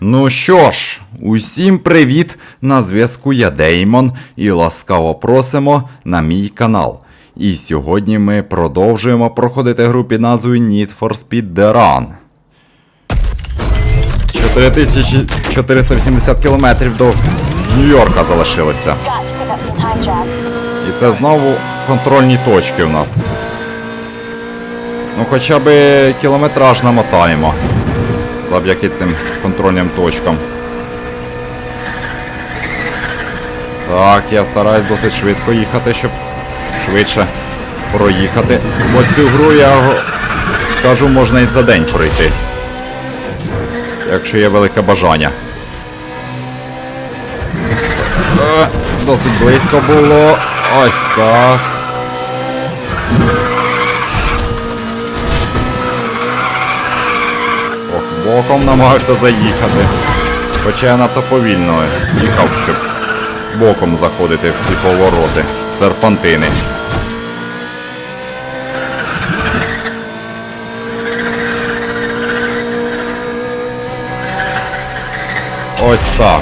Ну що ж, усім привіт! На зв'язку я Деймон і ласкаво просимо на мій канал. І сьогодні ми продовжуємо проходити гру під назвою Need for Speed The Run. 4480 кілометрів до Нью-Йорка залишилося. І це знову контрольні точки у нас. Ну хоча б кілометраж намотаємо. Завдяки цим контрольним точкам. Так, я стараюсь досить швидко їхати, щоб швидше проїхати. Бо цю гру я скажу, можна і за день пройти. Якщо є велике бажання. Е, Досить близько було. Ось так. Боком намагався заїхати. Хоча я надто повільно їхав, щоб боком заходити в ці повороти. Серпантини. Ось так.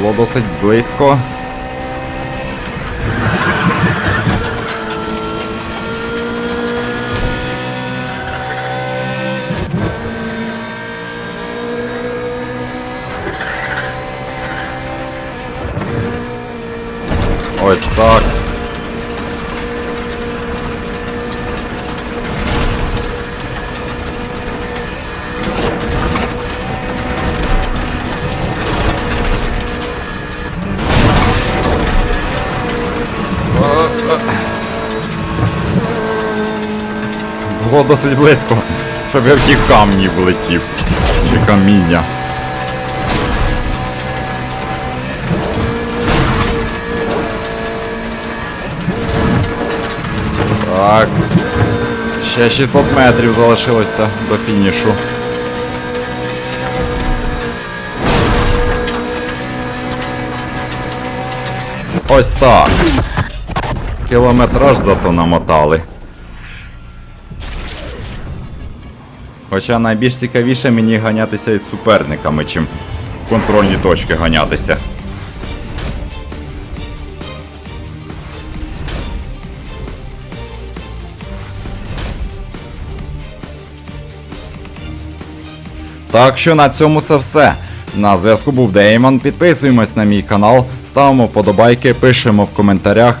Було досить близько. Ось так. Було досить близько, щоб я в ті камні влетів. Чи каміння. Так. Ще 600 метрів залишилося до фінішу. Ось так. Кілометраж зато намотали. Хоча найбільш цікавіше мені ганятися із суперниками, чим в контрольні точки ганятися. Так що на цьому це все. На зв'язку був Деймон. Підписуємось на мій канал, ставимо вподобайки, пишемо в коментарях.